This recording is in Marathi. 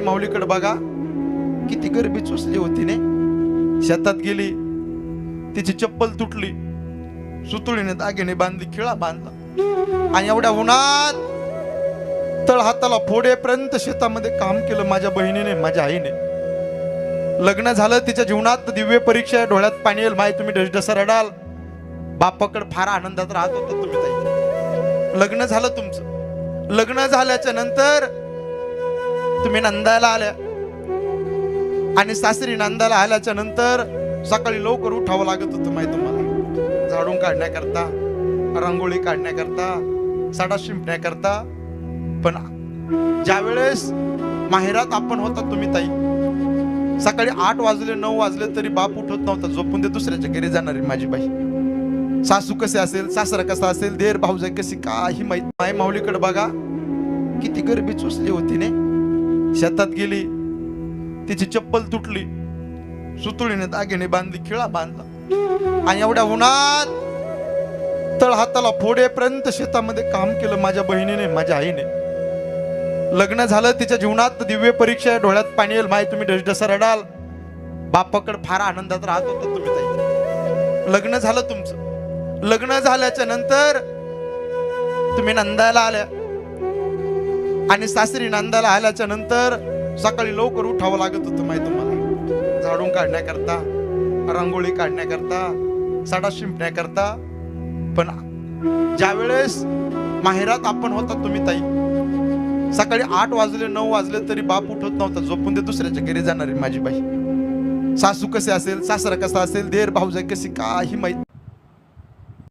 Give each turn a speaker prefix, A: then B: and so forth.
A: आई माऊलीकडे बघा. किती गरबी चुसली होती ने शेतात गेली. तिची चप्पल तुटली. सुतुळीने दागिने बांधली खिळा बांधला. आणि एवढ्या उन्हात तळ हाताला फोडेपर्यंत शेतामध्ये काम केलं माझ्या बहिणीने माझ्या आईने. लग्न झालं तिच्या जीवनात दिव्य परीक्षा आहे, डोळ्यात पाणी येईल माय तुम्ही ढसढसा रडाल. बापाकडे फार आनंदात राहत होता तुम्ही ताई. लग्न झालं तुमचं. लग्न झाल्याच्यानंतर तुम्ही नंदायला आल्या. आणि सासरी नंदायला आल्याच्यानंतर सकाळी लवकर उठावं लागत होतं माहिती तुम्हाला. झाडून काढण्याकरता रांगोळी काढण्याकरता साडा शिंपण्याकरता. पण ज्या वेळेस माहेरात आपण होता तुम्ही ताई सकाळी आठ वाजले नऊ वाजले तरी बाप उठत नव्हता झोपून दे दुसऱ्याच्या घरी जाणारी माझी बाई. सासू कसे असेल सासरा कसा असेल देर भाऊजाई कशी काही माहीत माय माऊलीकडे बघा किती गरबी चुसली होती ने. शेतात गेली तिची चप्पल तुटली सुतुळीने दागिने बांधली खिळा बांधला. आणि एवढ्या उन्हात तळ हाताला फोडेपर्यंत शेतामध्ये काम केलं माझ्या बहिणीने माझ्या आईने. लग्न झालं तिच्या जीवनात दिव्य परीक्षा आहे, डोळ्यात पाणी येईल माय तुम्ही ढसढसा रडाल. बापाकडे फार आनंदात राहत होता तुम्ही ताई. लग्न झालं तुमचं. लग्न झाल्याच्यानंतर तुम्ही नंदायला आल्या. आणि सासरी नांदाला आल्याच्यानंतर सकाळी लवकर उठावं लागत होतं माहिती तुम्हाला. झाडून काढण्याकरता रांगोळी काढण्याकरता साडा शिंपण्याकरता. पण ज्या वेळेस माहेरात आपण होता तुम्ही ताई सकाळी आठ वाजले नऊ वाजले तरी बाप उठत नव्हता. झोपून दे दुसऱ्याच्या घरी जाणारी माझी बाई. सासू कसे असेल सासरा कसा असेल देर भाऊजाई कशी काही माहीत